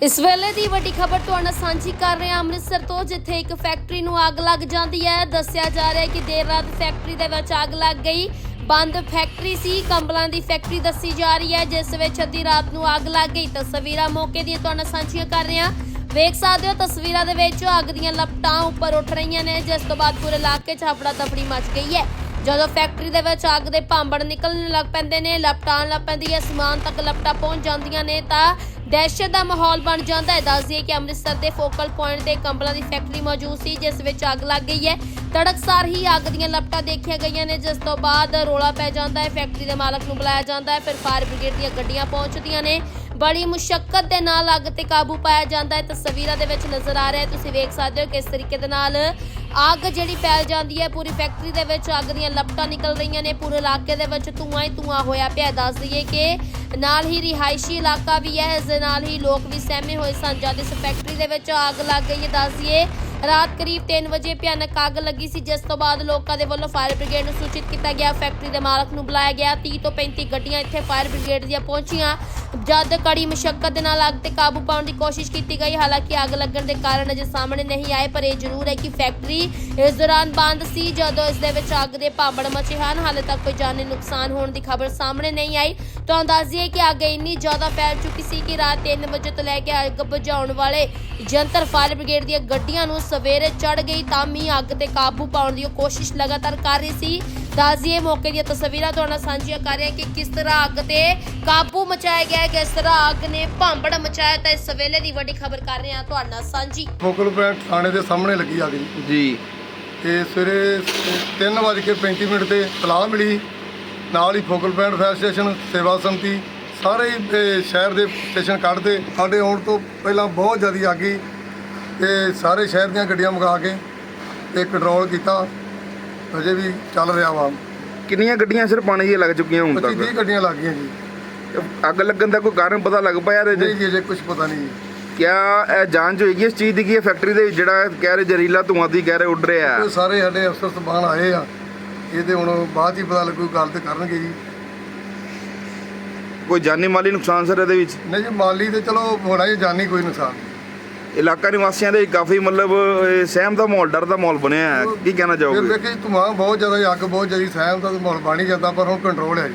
ਇਸ ਵੇਲੇ ਦੀ ਵੱਡੀ ਖਬਰ ਤੁਹਾਨੂੰ ਸਾਂਝੀ ਕਰ ਰਹੇ ਹਾਂ। ਅੰਮ੍ਰਿਤਸਰ ਤੋਂ ਜਿੱਥੇ ਇੱਕ ਫੈਕਟਰੀ ਨੂੰ ਅੱਗ ਲੱਗ ਜਾਂਦੀ ਹੈ, ਦੱਸਿਆ ਜਾ ਰਿਹਾ ਹੈ ਕਿ ਦੇਰ ਰਾਤ ਫੈਕਟਰੀ ਦੇ ਵਿੱਚ ਅੱਗ ਲੱਗ ਗਈ। ਬੰਦ ਫੈਕਟਰੀ ਸੀ, ਕੰਬਲਾਂ ਦੀ ਫੈਕਟਰੀ ਦੱਸੀ ਜਾ ਰਹੀ ਹੈ, ਜਿਸ ਵਿੱਚ ਅੱਧੀ ਰਾਤ ਨੂੰ ਅੱਗ ਲੱਗ ਗਈ। ਤਸਵੀਰਾਂ ਮੌਕੇ ਦੀਆਂ ਤੁਹਾਨੂੰ ਸਾਂਝੀਆਂ ਕਰ ਰਹੇ ਹਾਂ। ਵੇਖ ਸਕਦੇ ਹੋ, ਤਸਵੀਰਾਂ ਦੇ ਵਿੱਚ ਅੱਗ ਦੀਆਂ ਲਪਟਾਂ ਉੱਪਰ ਉੱਠ ਰਹੀਆਂ ਨੇ, ਜਿਸ ਤੋਂ ਬਾਅਦ ਪੂਰੇ ਇਲਾਕੇ 'ਚ ਹਫੜਾ ਦਫੜੀ ਮਚ ਗਈ ਹੈ। ਜਦੋਂ ਫੈਕਟਰੀ ਦੇ ਵਿੱਚ ਅੱਗ ਦੇ ਭਾਂਬੜ ਨਿਕਲਣ ਲੱਗ ਪੈਂਦੇ ਨੇ, ਲਪਟਾਂ ਲੱਗ ਪੈਂਦੀ ਹੈ ਸਮਾਨ ਤੱਕ ਲਪਟਾਂ ਪਹੁੰਚ ਜਾਂਦੀਆਂ ਨੇ, ਤਾਂ ਦਹਿਸ਼ਤ ਦਾ ਮਾਹੌਲ ਬਣ ਜਾਂਦਾ ਹੈ। ਦੱਸ ਦਈਏ ਕਿ ਅੰਮ੍ਰਿਤਸਰ ਦੇ ਫੋਕਲ ਪੁਆਇੰਟ ਤੇ ਕੰਬਲਾਂ ਦੀ ਫੈਕਟਰੀ ਮੌਜੂਦ ਸੀ, ਜਿਸ ਵਿੱਚ ਅੱਗ ਲੱਗ ਗਈ ਹੈ। ਤੜਕਸਾਰ ਹੀ ਅੱਗ ਦੀਆਂ ਲਪਟਾਂ ਦੇਖੀਆਂ ਗਈਆਂ ਨੇ, ਜਿਸ ਤੋਂ ਬਾਅਦ ਰੋਲਾ ਪੈ ਜਾਂਦਾ ਹੈ। ਫੈਕਟਰੀ ਦੇ ਮਾਲਕ ਨੂੰ ਬੁਲਾਇਆ ਜਾਂਦਾ ਹੈ। ਫਿਰ ਫਾਇਰ ਬ੍ਰਿਗੇਡ ਦੀਆਂ ਗੱਡੀਆਂ ਪਹੁੰਚਦੀਆਂ ਨੇ। ਬੜੀ ਮੁਸ਼ਕਲ ਦੇ ਨਾਲ ਅੱਗ ਤੇ ਕਾਬੂ ਪਾਇਆ ਜਾਂਦਾ ਹੈ। ਤਸਵੀਰਾਂ ਦੇ ਵਿੱਚ ਨਜ਼ਰ ਆ ਰਿਹਾ ਹੈ। ਤੁਸੀਂ ਵੇਖ ਸਕਦੇ ਹੋ ਕਿਸ ਤਰੀਕੇ ਦੇ ਨਾਲ ਅੱਗ ਜਿਹੜੀ ਫੈਲ ਜਾਂਦੀ ਹੈ। ਪੂਰੀ ਫੈਕਟਰੀ ਦੇ ਵਿੱਚ ਅੱਗ ਦੀਆਂ ਲਪਟਾਂ ਨਿਕਲ ਰਹੀਆਂ ਨੇ। ਪੂਰੇ ਇਲਾਕੇ ਦੇ ਵਿੱਚ ਧੂਆਂ ਹੀ ਧੂਆਂ ਹੋਇਆ ਪਿਆ ਦੱਸ ਦਈਏ ਕਿ ਨਾਲ ਹੀ ਰਿਹਾਇਸ਼ੀ ਇਲਾਕਾ ਵੀ ਹੈ। ਇਸ ਦੇ ਨਾਲ ਹੀ ਲੋਕ ਵੀ ਸਹਿਮੇ ਹੋਏ ਸਨ। ਜਦ ਇਸ ਫੈਕਟਰੀ ਦੇ ਵਿੱਚ ਅੱਗ ਲੱਗ ਗਈ ਹੈ, ਦੱਸ ਦਈਏ ਰਾਤ ਕਰੀਬ 3 ਵਜੇ ਭਿਆਨਕ ਅੱਗ ਲੱਗੀ ਸੀ, ਜਿਸ ਤੋਂ ਬਾਅਦ ਲੋਕਾਂ ਦੇ ਵੱਲੋਂ ਫਾਇਰ ਬ੍ਰਿਗੇਡ ਨੂੰ ਸੂਚਿਤ ਕੀਤਾ ਗਿਆ, ਫੈਕਟਰੀ ਦੇ ਮਾਲਕ ਨੂੰ ਬੁਲਾਇਆ ਗਿਆ। 30 ਤੋਂ 35 ਗੱਡੀਆਂ ਇੱਥੇ ਫਾਇਰ ਬ੍ਰਿਗੇਡ ਦੀਆਂ ਪਹੁੰਚੀਆਂ। ਜਦ ਕੜੀ ਮੁਸ਼ਕਲ ਦੇ ਨਾਲ ਅੱਗ ਤੇ ਕਾਬੂ ਪਾਉਣ ਦੀ ਕੋਸ਼ਿਸ਼ ਕੀਤੀ ਗਈ, ਹਾਲਾਂਕਿ ਅੱਗ ਲੱਗਣ ਦੇ ਕਾਰਨ ਅਜੇ ਸਾਹਮਣੇ ਨਹੀਂ ਆਏ, ਪਰ ਇਹ ਜ਼ਰੂਰ ਹੈ ਕਿ ਫੈਕਟਰੀ ਇਸ ਦੌਰਾਨ ਬੰਦ ਸੀ, ਜਦੋਂ ਇਸ ਦੇ ਵਿੱਚ ਅੱਗ ਦੇ ਭਾਂਬੜ ਮਚੇ ਹਨ। ਹਾਲੇ ਤੱਕ ਕੋਈ ਜਾਨੀ ਨੁਕਸਾਨ ਹੋਣ ਦੀ ਖਬਰ ਸਾਹਮਣੇ ਨਹੀਂ ਆਈ। ਤੁਹਾਨੂੰ ਦੱਸ ਹੈ ਕਿ ਅੱਗ ਇੰਨੀ ਜ਼ਿਆਦਾ ਫੈਲ ਚੁੱਕੀ ਸੀ ਕਿ ਰਾਤ 3 ਵਜੇ ਤੋਂ ਲੈ ਕੇ ਅੱਗ ਬੁਝਾਉਣ ਵਾਲੇ ਜੰਤਰ ਫਾਇਰ ਬ੍ਰਿਗੇਡ ਦੀਆਂ ਗੱਡੀਆਂ ਨੂੰ ਸਵੇਰੇ ਚੜ ਗਈ ਤਾਂ ਵੀ ਅੱਗ ਤੇ ਕਾਬੂ ਪਾਉਣ ਦੀ ਕੋਸ਼ਿਸ਼ ਲਗਾਤਾਰ ਕਰ ਰਹੀ ਸੀ। ਦਈਏ ਮੌਕੇ ਦੀਆਂ ਤਸਵੀਰਾਂ ਤੁਹਾਡੇ ਨਾਲ ਸਾਂਝੀਆਂ ਕਰ ਰਹੇ ਕਿ ਕਿਸ ਤਰ੍ਹਾਂ ਅੱਗ ਤੇ ਕਾਬੂ ਮਚਾਇਆ ਗਿਆ ਹੈ ਕਿਸ ਤਰ੍ਹਾਂ ਅੱਗ ਨੇ ਭਾਂਬੜ ਮਚਾਇਆ ਤਾਂ ਇਸ ਵੇਲੇ ਦੀ ਵੱਡੀ ਖਬਰ ਕਰ ਰਹੇ ਹਾਂ ਤੁਹਾਡੇ ਨਾਲ ਸਾਂਝੀ। ਫੋਕਲ ਪੁਆਇੰਟ ਥਾਣੇ ਦੇ ਸਾਹਮਣੇ ਲੱਗੀ ਆ ਗਈ ਜੀ। ਤੇ ਸਵੇਰੇ 3:35 ਮਿੰਟ ਤੇ ਤਲਾਹ ਮਿਲੀ। ਨਾਲ ਹੀ ਫੋਕਲ ਪੁਆਇੰਟ ਫਾਇਰ ਸਟੇਸ਼ਨ ਸੇਵਾ ਸੰਮਤੀ ਸਾਰੇ ਸ਼ਹਿਰ ਦੇ ਸਟੇਸ਼ਨ ਕੱਢਦੇ ਸਾਡੇ ਆਉਣ ਤੋਂ ਪਹਿਲਾਂ ਬਹੁਤ ਜ਼ਿਆਦਾ ਅੱਗ ਸੀ। ਤੇ ਸਾਰੇ ਸ਼ਹਿਰ ਦੀਆਂ ਗੱਡੀਆਂ ਮੰਗਾ ਕੇ ਤੇ ਕੰਟਰੋਲ ਕੀਤਾ। ਅਜੇ ਵੀ ਚੱਲ ਰਿਹਾ ਵਾ। ਕਿੰਨੀਆਂ ਗੱਡੀਆਂ ਸਿਰ ਪਾਣੀ ਦੀਆਂ ਲੱਗ ਚੁੱਕੀਆਂ ਹੁਣ 25 30 ਤੱਕ ਗੱਡੀਆਂ ਲੱਗ ਗਈਆਂ ਜੀ। ਅੱਗ ਲੱਗਣ ਦਾ ਕੋਈ ਕਾਰਨ ਪਤਾ ਲੱਗ ਪਿਆ ਇਹਦੇ ਨਹੀਂ ਜੀ ਅਜੇ ਕੁਝ ਪਤਾ ਨਹੀਂ ਜੀ। ਕਿਆ ਇਹ ਜਾਂਚ ਹੋਏਗੀ ਇਸ ਚੀਜ਼ ਦੀ ਕਿ ਇਹ ਫੈਕਟਰੀ ਦੇ ਵਿੱਚ ਜਿਹੜਾ ਕਹਿ ਰਹੇ ਜ਼ਹਿਰੀਲਾ ਧੂਆਂ ਦੀ ਕਹਿ ਰਹੇ ਉੱਡ ਰਿਹਾ ਇਹ ਸਾਰੇ ਸਾਡੇ ਅਫਸਰ ਸਬਾਨ ਆਏ ਆ। ਇਹ ਤੇ ਹੁਣ ਬਾਅਦ ਹੀ ਪਤਾ ਲੱਗੂ ਗੱਲ ਤੇ ਕਰਨਗੇ ਜੀ। ਕੋਈ ਜਾਨੀ ਮਾਲੀ ਨੁਕਸਾਨ ਸਰ ਇਹਦੇ ਵਿੱਚ? ਨਹੀਂ ਜੀ ਮਾਲੀ ਤੇ ਚਲੋ ਹੋਣਾ ਹੀ ਜਾਨੀ ਕੋਈ ਨੁਕਸਾਨ। ਇਲਾਕਾ ਨਿਵਾਸੀਆਂ ਦੇ ਕਾਫੀ ਮਤਲਬ, ਇਹ ਸਹਿਮ ਦਾ ਮਾਹੌਲ, ਡਰ ਦਾ ਮਾਹੌਲ ਬਣਿਆ ਹੈ। ਕੀ ਕਹਿਣਾ ਫਿਰ ਚਾਹੋਗੇ ਵੇਖੇ ਧੂਆਂ ਬਹੁਤ ਜ਼ਿਆਦਾ, ਅੱਗ ਬਹੁਤ ਜ਼ਿਆਦਾ, ਸਹਿਮ ਦਾ ਮਾਹੌਲ ਬਣ ਹੀ ਜਾਂਦਾ, ਪਰ ਹੁਣ ਕੰਟਰੋਲ ਹੈ ਜੀ।